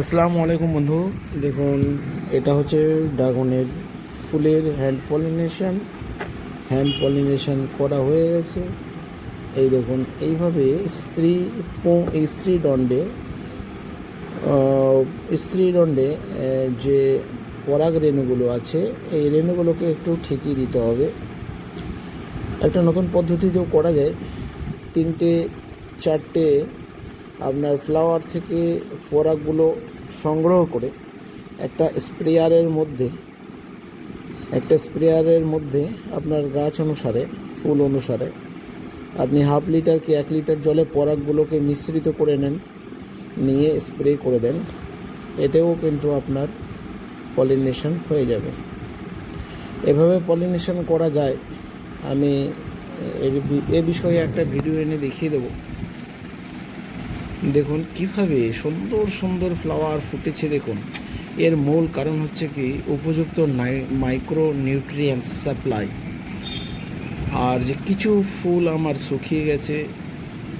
আসসালামু আলাইকুম বন্ধু। দেখুন, এটা হচ্ছে ড্রাগনের ফুলের হ্যান্ড পলিনেশন হ্যান্ড পলিনেশন করা হয়ে গেছে। এই দেখুন, এইভাবে স্ত্রী স্ত্রী দণ্ডে স্ত্রী দণ্ডে যে পরাগ রেণুগুলো আছে, এই রেণুগুলোকে একটু ঠিকিয়ে দিতে হবে। একটা নতুন পদ্ধতিতেও করা যায়। তিনটে, চারটে আপনার ফ্লাওয়ার থেকে ফোরাকগুলো সংগ্রহ করে একটা স্প্রেয়ারের মধ্যে, একটা স্প্রেয়ারের মধ্যে আপনার গাছ অনুসারে, ফুল অনুসারে আপনি হাফ লিটার কি এক লিটার জলে পরাগগুলোকে মিশ্রিত করে নেন, নিয়ে স্প্রে করে দেন, এতেও কিন্তু আপনার পলিনেশন হয়ে যাবে। এভাবে পলিনেশন করা যায়, আমি এ বিষয়ে একটা ভিডিও এনে দেখিয়ে দেবো। দেখুন, কীভাবে সুন্দর সুন্দর ফ্লাওয়ার ফুটেছে দেখুন। এর মূল কারণ হচ্ছে কি, উপযুক্ত মাইক্রো নিউট্রিয়েন্টস সাপ্লাই আর যে কিছু ফুল আমার শুকিয়ে গেছে,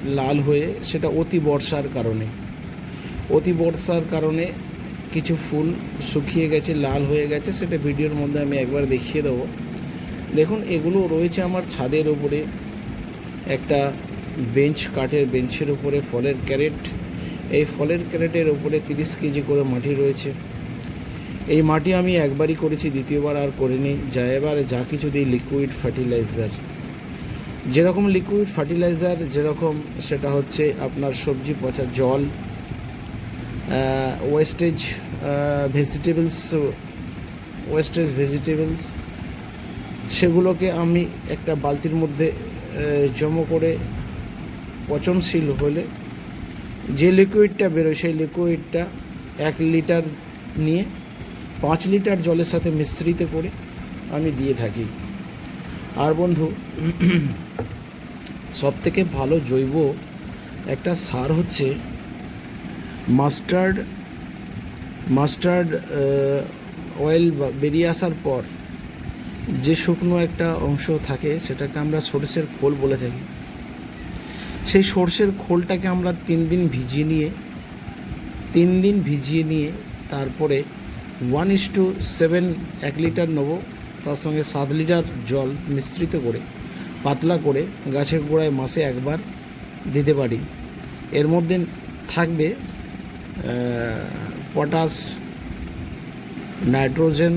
লাল হয়ে, সেটা অতি বর্ষার কারণে। অতি বর্ষার কারণে কিছু ফুল শুকিয়ে গেছে, লাল হয়ে গেছে, সেটা ভিডিওর মধ্যে আমি একবার দেখিয়ে দেবো। দেখুন, এগুলো রয়েছে আমার ছাদের উপরে। একটা বেঞ্চ কাঠের বেঞ্চের উপরে ফলের ক্যারেট। এই ফলের ক্যারেটের উপরে তিরিশ কেজি করে মাটি রয়েছে। এই মাটি আমি একবারই করেছি, দ্বিতীয়বার আর করিনি। যা এবার যা কিছু দিই লিকুইড ফার্টিলাইজার যেরকম লিকুইড ফার্টিলাইজার যেরকম সেটা হচ্ছে আপনার সবজি পচা জল ওয়েস্টেজ ভেজিটেবলস ওয়েস্টেজ ভেজিটেবলস সেগুলোকে আমি একটা বালতির মধ্যে জমা করে পচনশীল হলে যে লিকুইডটা বেরোয় সেই লিকুইডটা এক লিটার নিয়ে পাঁচ লিটার জলের সাথে মিশ্রিত করে আমি দিয়ে থাকি। আর বন্ধু, সবথেকে ভালো জৈব একটা সার হচ্ছে মাস্টার্ড মাস্টার্ড অয়েল বেরিয়ে আসার পর যে শুকনো একটা অংশ থাকে সেটাকে আমরা সরষের খোল বলে থাকি। সেই সর্ষের খোলটাকে আমরা তিন দিন ভিজিয়ে নিয়ে, তিন দিন ভিজিয়ে নিয়ে তারপরে ওয়ান ইস টু সেভেন এক লিটার নেব, তার সঙ্গে সাত লিটার জল মিশ্রিত করে, পাতলা করে গাছের গোড়ায় মাসে একবার দিতে পারি। এর মধ্যে থাকবে পটাশ, নাইট্রোজেন,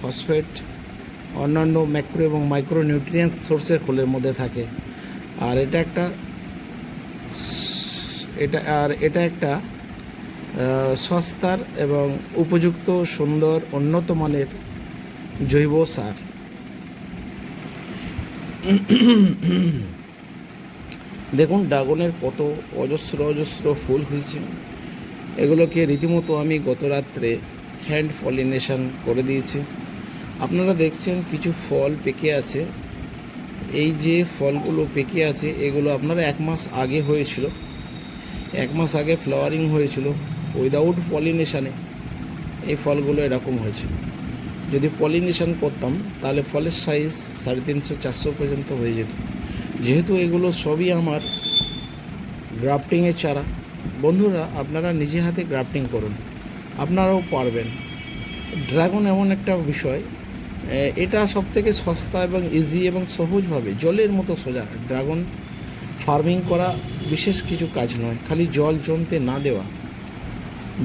ফসফেট, অন্যান্য ম্যাক্রো এবং মাইক্রো নিউট্রিয়েন্ট সোর্সের খোলের মধ্যে থাকে। আর এটা একটা এটা আর এটা একটা সস্তার এবং উপযুক্ত সুন্দর উন্নত মানের জৈব সার। দেখুন, ড্রাগনের কত অজস্র অজস্র ফুল হয়েছে। এগুলোকে রীতিমতো আমি গত রাত্রে হ্যান্ড পলিনেশন করে দিয়েছি। আপনারা দেখছেন কিছু ফল পেকে আছে। এই যে ফলগুলো পেকে আছে, এগুলো আপনার এক মাস আগে হয়েছিল। এক মাস আগে ফ্লাওয়ারিং হয়েছিল উইদাউট পলিনেশানে এই ফলগুলো এরকম হয়েছিল। যদি পলিনেশান করতাম, তাহলে ফলের সাইজ সাড়ে তিনশো, চারশো পর্যন্ত হয়ে যেত। যেহেতু এগুলো সবই আমার গ্রাফটিংয়ের চারা, বন্ধুরা আপনারা নিজে হাতে গ্রাফটিং করুন। আপনারাও পারবেন। ড্রাগন এমন একটা বিষয় এটা সব থেকে সস্তা এবং ইজি এবং সহজভাবে, জলের মতো সোজা। ড্রাগন ফার্মিং করা বিশেষ কিছু কাজ নয়, খালি জল জমতে না দেওয়া।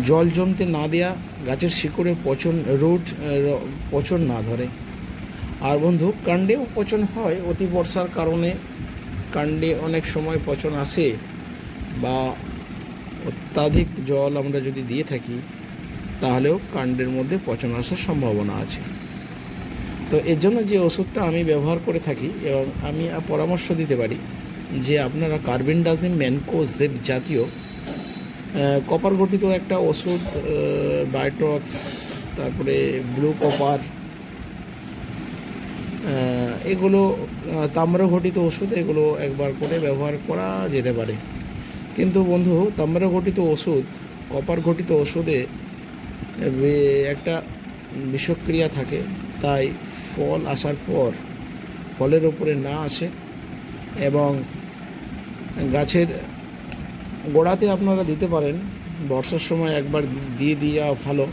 জল জমতে না দেওয়া গাছের শিকড়ে পচন, রুট পচন না ধরে। আর বন্ধু, কাণ্ডেও পচন হয়, অতি বর্ষার কারণে কাণ্ডে অনেক সময় পচন আসে বা অত্যাধিক জল আমরা যদি দিয়ে থাকি, তাহলেও কাণ্ডের মধ্যে পচন আসার সম্ভাবনা আছে। তো এর জন্য যে ওষুধটা আমি ব্যবহার করে থাকি এবং আমি পরামর্শ দিতে পারি যে আপনারা কার্বেন্ডাজিম ম্যানকো জেড জাতীয় কপার ঘটিত একটা ওষুধ বায়োটক্স, তারপরে ব্লু কপার এগুলো তাম্র ঘটিত ওষুধ এগুলো একবার করে ব্যবহার করা যেতে পারে। কিন্তু বন্ধু তাম্র ঘটিত ওষুধ কপার ঘটিত ওষুধে একটা বিষক্রিয়া থাকে। তাই ফল আসার পর ফলের ওপরে না আসে এবং গাছের গোড়াতে আপনারা দিতে পারেন। বর্ষার সময় একবার দিয়ে দিয়ে যাওয়া ভালো।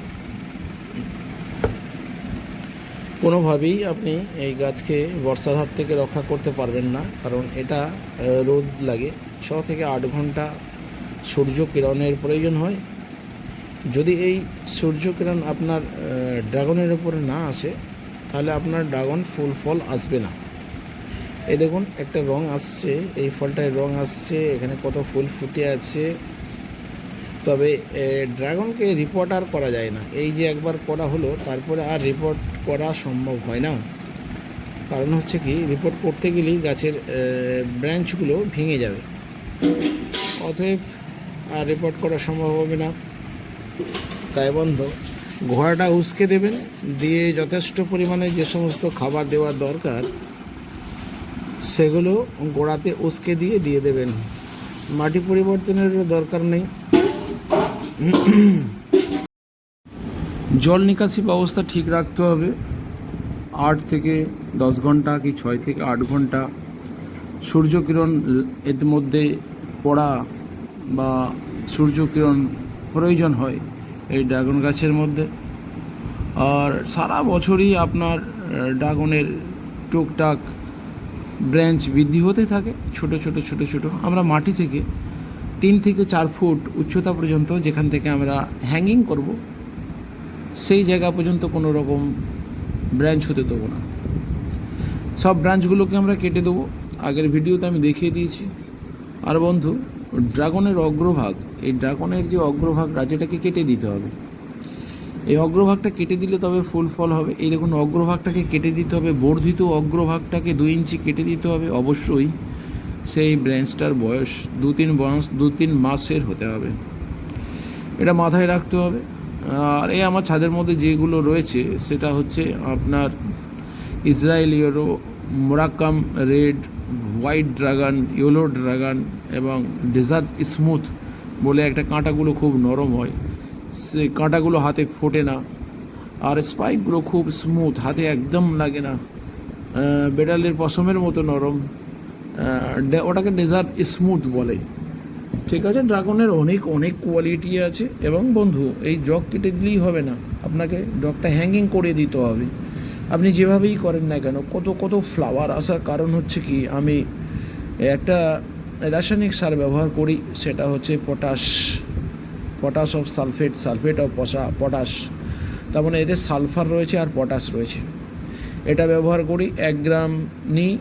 কোনোভাবেই আপনি এই গাছকে বর্ষার হাত থেকে রক্ষা করতে পারবেন না, কারণ এটা রোদ লাগে। ছ থেকে আট ঘণ্টা সূর্য কিরণের প্রয়োজন হয়। যদি এই সূর্য কিরণ আপনার ড্রাগনের উপরে না আসে তাহলে আপনার ড্রাগন ফুল ফল আসবে না। এই দেখুন, একটা রং আসছে, এই ফলটায় রং আসছে, এখানে কত ফুল ফুটে আছে। তবে ড্রাগনকে রিপোর্ট আর করা যায় না। এই যে একবার করা হলো, তারপরে আর রিপোর্ট করা সম্ভব হয় না। কারণ হচ্ছে কি রিপোর্ট করতে গেলেই গাছের ব্রাঞ্চগুলো ভেঙে যাবে। অতএব আর রিপোর্ট করা সম্ভব হবে না। তাই বন্ধ। ঘোড়াটা উস্কে দেবেন, দিয়ে যথেষ্ট পরিমাণে যে সমস্ত খাবার দেওয়ার দরকার, সেগুলো গোড়াতে উস্কে দিয়ে দিয়ে দেবেন। মাটি পরিবর্তনেরও দরকার নেই। জল নিকাশি ব্যবস্থা ঠিক রাখতে হবে। আট থেকে দশ ঘণ্টা কি ছয় থেকে আট ঘণ্টা। সূর্যকিরণ এর মধ্যে পড়া বা সূর্যকিরণ প্রয়োজন হয়। এই ড্রাগন গাছের মধ্যে। আর সারা বছরই আপনার ড্রাগনের টুকটাক ব্রাঞ্চ বৃদ্ধি হতে থাকে, ছোট ছোট ছোট ছোট। আমরা মাটি থেকে তিন থেকে চার ফুট উচ্চতা পর্যন্ত যেখান থেকে আমরা হ্যাঙ্গিং করব, সেই জায়গা পর্যন্ত কোনো রকম ব্রাঞ্চ হতে দেবো না। সব ব্রাঞ্চগুলোকে আমরা কেটে দেবো। আগের ভিডিওতে আমি দেখিয়ে দিয়েছি। আর বন্ধু ড্রাগনের অগ্রভাগ, এই ড্রাগনের যে অগ্রভাগ, রাজ্যটাকে কেটে দিতে হবে। এই অগ্রভাগটা কেটে দিলে তবে ফুল ফল হবে। এই দেখুন, অগ্রভাগটাকে কেটে দিতে হবে, বর্ধিত অগ্রভাগটাকে দুই ইঞ্চি কেটে দিতে হবে। অবশ্যই সেই ব্রাঞ্চটার বয়স দু তিন মাস দু তিন মাসের হতে হবে। এটা মাথায় রাখতে হবে। আর এই আমার ছাদের মধ্যে যেগুলো রয়েছে, সেটা হচ্ছে আপনার ইসরায়েলিয়ারও মোরাক্কাম red white dragon yellow dragon এবং ডেজার্ট স্মুথ বলে একটা কাঁটাগুলো খুব নরম হয়। সেই কাঁটাগুলো হাতে ফোটে না। আর স্পাইকগুলো খুব স্মুথ হাতে একদম লাগে না। বেড়ালের পশমের মতো নরম। ওটাকে ডেজার্ট স্মুথ বলে। ঠিক আছে ড্রাগনের অনেক অনেক কোয়ালিটি আছে এবং বন্ধু, এই জগ কেটে দিলেই হবে না। আপনাকে জগটা হ্যাঙ্গিং করে দিতে হবে। আপনি যেভাবেই করেন না কেন, কত কত ফ্লাওয়ার আসার কারণ হচ্ছে কি, আমি একটা রাসায়নিক সার ব্যবহার করি, সেটা হচ্ছে potash potash of sulphate sulphate of পশা potash তার মানে এদের সালফার রয়েছে আর পটাশ রয়েছে। এটা ব্যবহার করি এক গ্রাম নিই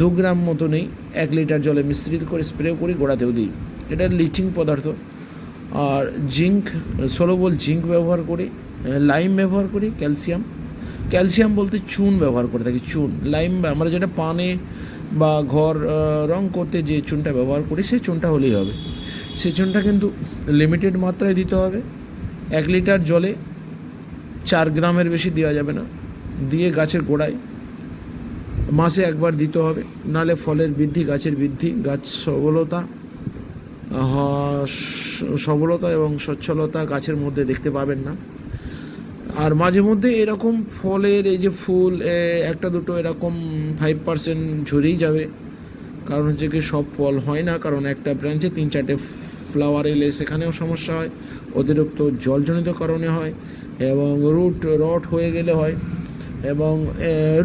দু গ্রাম মতো নিই, এক লিটার জলে মিশ্রিত করে স্প্রে করি, গোড়াতেও দিই। এটা লিচিং পদার্থ। আর জিঙ্ক ষোলো বল জিঙ্ক ব্যবহার করি। লাইম ব্যবহার করি ক্যালসিয়াম ক্যালসিয়াম বলতে চুন ব্যবহার করে থাকি, চুন। লাইম আমরা যেটা পানে বা ঘর রং করতে যে চুনটা ব্যবহার করি সেই চুনটা হলেই হবে। সেই চুনটা কিন্তু লিমিটেড মাত্রায় দিতে হবে। এক লিটার জলে চার গ্রামের বেশি দেওয়া যাবে না। দিয়ে গাছের গোড়ায় মাসে একবার দিতে হবে। নালে ফলের বৃদ্ধি, গাছের বৃদ্ধি, গাছ সবলতা সবলতা এবং সচ্ছলতা গাছের মধ্যে দেখতে পাবেন না। আর মাঝে মধ্যে এরকম ফলের এই যে ফুল একটা দুটো এরকম ফাইভ পার্সেন্ট ঝরেই যাবে। কারণ হচ্ছে কি সব ফল হয় না, কারণ একটা ব্রাঞ্চে তিন চারটে ফ্লাওয়ার এলে সেখানেও সমস্যা হয়, অতিরিক্ত জলজনিত কারণে হয় এবং রুট রট হয়ে গেলে হয় এবং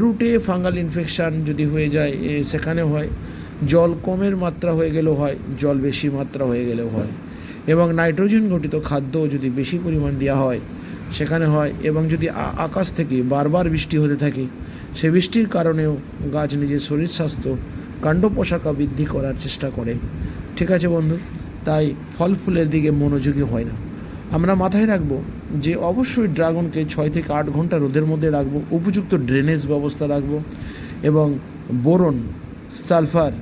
রুটে ফাঙ্গাল ইনফেকশান যদি হয়ে যায় সেখানে হয়। জল কমের মাত্রা হয়ে গেলেও হয়, জল বেশি মাত্রা হয়ে গেলেও হয়। এবং নাইট্রোজেন ঘটিত খাদ্য যদি বেশি পরিমাণ দেওয়া হয় সেখানে হয় এবং যদি আকাশ থেকে বারবার বৃষ্টি হতে থাকে, সে বৃষ্টির কারণেও গাছ নিজের শরীর স্বাস্থ্য, কাণ্ড পোশাকা বৃদ্ধি করার চেষ্টা করে। ঠিক আছে বন্ধু, তাই ফল ফুলের দিকে মনোযোগী হয় না। আমরা মাথায় রাখব যে অবশ্যই ড্রাগনকে ছয় থেকে আট ঘণ্টা রোদের মধ্যে রাখব, উপযুক্ত ড্রেনেজ ব্যবস্থা রাখব এবং boron, sulphur,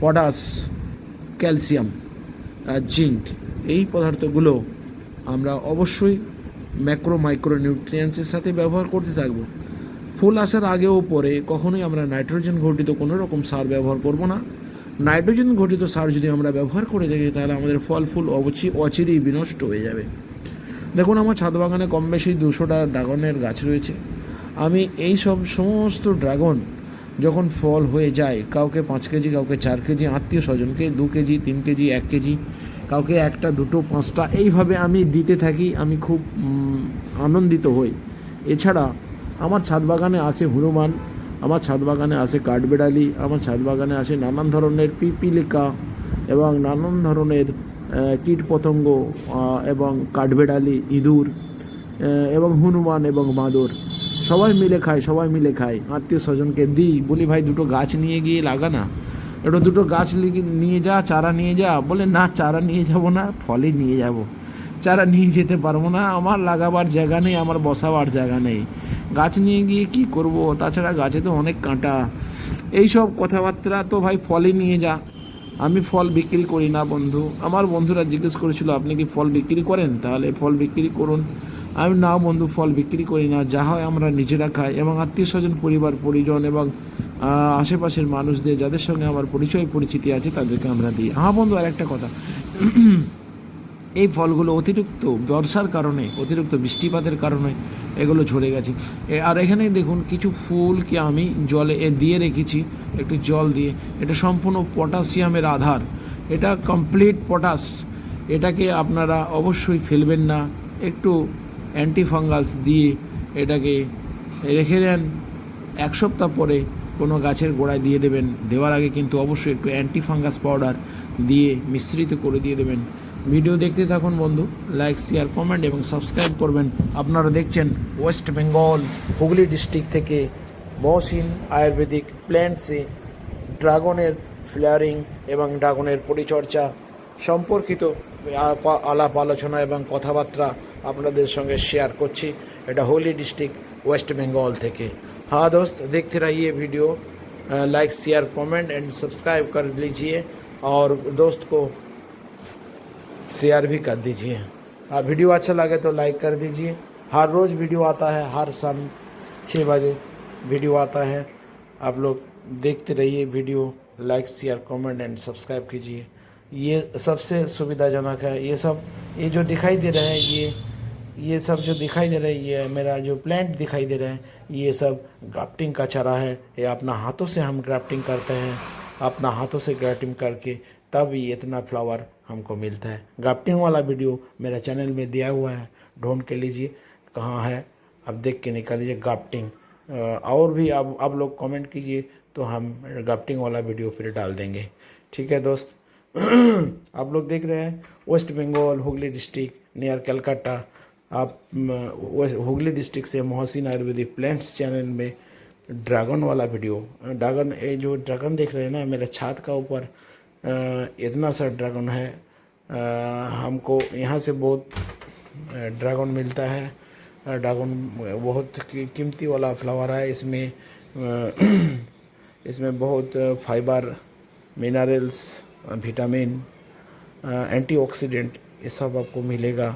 potash, calcium zinc এই পদার্থগুলো আমরা অবশ্যই ম্যাক্রো মাইক্রো নিউট্রিয়েন্টসের সাথে ব্যবহার করতে থাকব। ফুল আসার আগেও পরে কখনোই আমরা নাইট্রোজেন ঘটিত কোনো রকম সার ব্যবহার করব না। নাইট্রোজেন ঘটিত সার যদি আমরা ব্যবহার করে থাকি, তাহলে আমাদের ফল, ফুল অবচি, অচিরেই বিনষ্ট হয়ে যাবে। দেখুন, আমার ছাদ বাগানে কম বেশি দুশোটা ড্রাগনের গাছ রয়েছে। আমি এই সব সমস্ত ড্রাগন যখন ফল হয়ে যায়, কাউকে পাঁচ কেজি, কাউকে চার কেজি, আত্মীয় স্বজনকে দু কেজি, তিন কেজি, এক কেজি কাউকে একটা, দুটো, পাঁচটা, এইভাবে আমি দিতে থাকি, আমি খুব আনন্দিত হই। এছাড়া আমার ছাদ বাগানে আছে হনুমান, আমার ছাদ বাগানে আছে কাঠবেড়ালি, আমার ছাদ বাগানে আছে নানান ধরনের পিপিলিকা এবং নানান ধরনের কীট পতঙ্গ এবং কাঠবেড়ালি, ইঁদুর এবং হনুমান এবং বাঁদর। সবাই মিলে খায়, সবাই মিলে খায়। আত্মীয় স্বজনকে দিই, বলি, ভাই, দুটো গাছ নিয়ে গিয়ে লাগা না। একটু দুটো গাছ নিয়ে যা, চারা নিয়ে যা। বলে, না, চারা নিয়ে যাব না ফলই নিয়ে যাব। চারা নিয়ে যেতে পারব না, আমার লাগাবার জায়গা নেই, আমার বসাবার জায়গা নেই। গাছ নিয়ে গিয়ে কি করব? তাছাড়া গাছে তো অনেক কাঁটা। এইসব কথাবার্তা তো ভাই ফলই নিয়ে যা। আমি ফল বিক্রি করি না, বন্ধু। আমার বন্ধুরা জিজ্ঞেস করেছিল, আপনি কি ফল বিক্রি করেন? তাহলে ফল বিক্রি করুন। আমি না বন্ধু ফল বিক্রি করি না, যা হয় আমরা নিজেরা খাই এবং আত্মীয় স্বজন, পরিবার, পরিজন এবং আশেপাশের মানুষদের যাদের সঙ্গে আমার পরিচয়, পরিচিতি আছে তাদেরকে আমরা দিই। হ্যাঁ বন্ধু আর একটা কথা। এই ফলগুলো অতিরিক্ত বর্ষার কারণে, অতিরিক্ত বৃষ্টিপাতের কারণে এগুলো ঝরে গেছে। আর এখানে দেখুন কিছু ফুলকে আমি জলে দিয়ে রেখেছি, একটু জল দিয়ে। এটা সম্পূর্ণ পটাশিয়ামের আধার। এটা কমপ্লিট পটাশ এটাকে আপনারা অবশ্যই ফেলবেন না। একটু অ্যান্টিফাঙ্গালস দিয়ে এটাকে রেখে দেন। এক সপ্তাহ পরে কোনো গাছের গোড়ায় দিয়ে দেবেন। দেওয়ার আগে কিন্তু অবশ্যই একটু অ্যান্টি ফাঙ্গাস পাউডার দিয়ে মিশ্রিত করে দিয়ে দেবেন। ভিডিও দেখতে থাকুন বন্ধু। লাইক শেয়ার কমেন্ট এবং সাবস্ক্রাইব করবেন। আপনারা দেখছেন ওয়েস্ট বেঙ্গল হুগলি ডিস্ট্রিক্ট থেকে মহসিন আয়ুর্বেদিক প্ল্যান্টসে ড্রাগনের ফ্লেয়ারিং এবং ড্রাগনের পরিচর্যা সম্পর্কিত আলাপ আলোচনা এবং কথাবার্তা আপনাদের সঙ্গে শেয়ার করছি এটা হুগলি ডিস্ট্রিক্ট वेस्ट बंगाल थे हाँ दोस्त देखते रहिए video like share comment and subscribe कर लीजिए और दोस्त को शेयर भी कर दीजिए हाँ वीडियो अच्छा लगे तो लाइक कर दीजिए हर रोज़ वीडियो आता है हर शाम छः बजे वीडियो आता है आप लोग देखते रहिए video like share comment and subscribe कीजिए ये सबसे सुविधाजनक है ये सब ये जो दिखाई दे रहे हैं ये ये सब जो दिखाई दे रहा है, ये मेरा जो प्लांट दिखाई दे रहा है, ये सब ग्राफ्टिंग का चारा है। ये अपना हाथों से हम ग्राफ्टिंग करते हैं। अपना हाथों से ग्राफ्टिंग करके तब ये इतना फ्लावर हमको मिलता है। ग्राफ्टिंग वाला वीडियो मेरा चैनल में दिया हुआ है। ढूंढ के लीजिए, कहाँ है? अब देख के निकालिए ग्राफ्टिंग और भी अब आप लोग कमेंट कीजिए तो हम ग्राफ्टिंग वाला वीडियो फिर डाल देंगे। ठीक है दोस्त? आप लोग देख रहे हैं West Bengal Hooghly district near Calcutta आप हुगली डिस्ट्रिक्ट से मोहसिन आयुर्वेदिक प्लांट्स चैनल में ड्रैगन वाला वीडियो ड्रैगन ये जो ड्रैगन देख रहे हैं ना मेरे छात का ऊपर इतना सा ड्रैगन है। अ, हमको यहाँ से बहुत ड्रैगन मिलता है। ड्रैगन बहुत कीमती वाला फ्लावर है। इसमें इसमें बहुत फाइबर मिनरल्स विटामिन एंटीऑक्सीडेंट ये सब आपको मिलेगा।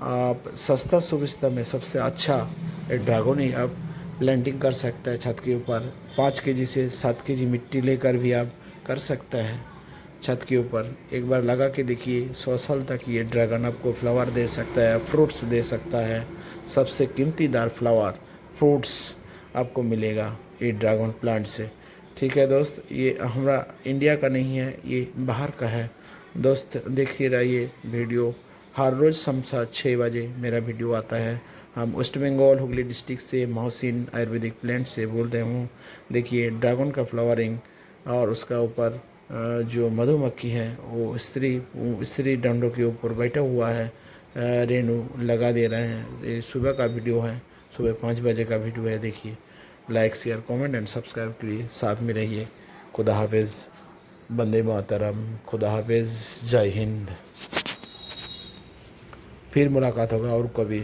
आप सस्ता सुविस्ता में सबसे अच्छा ये ड्रैगन ही आप प्लांटिंग कर सकते हैं छत के ऊपर। पाँच के जी से सात के जी मिट्टी लेकर भी आप कर सकते हैं छत के ऊपर। एक बार लगा के देखिए, सौ साल तक ये ड्रैगन आपको फ्लावर दे सकता है, फ्रूट्स दे सकता है। सबसे कीमतीदार फ्लावर, फ्रूट्स आपको मिलेगा ये ड्रैगन प्लांट से। ठीक है दोस्त, ये हमारा इंडिया का नहीं है, ये बाहर का है। दोस्त देखते रहिए वीडियो। हर रोज़ समसा छः बजे मेरा वीडियो आता है। हम वेस्ट बंगाल हुगली डिस्ट्रिक्ट से मोहसिन आयुर्वेदिक प्लांट से बोल रहे हूँ। देखिए ड्रैगन का फ्लावरिंग और उसका ऊपर जो मधुमक्खी है, वो स्त्री स्त्री डंडों के ऊपर बैठा हुआ है। रेणु लगा दे रहे हैं। ये सुबह का वीडियो है, सुबह पाँच बजे का वीडियो है, देखिए। Like share comment and subscribe के लिए साथ में रहिए। खुदा हाफिज़, बंदे मातरम, खुदा हाफिज़, जय हिंद। फिर मुलाकात होगा और कभी।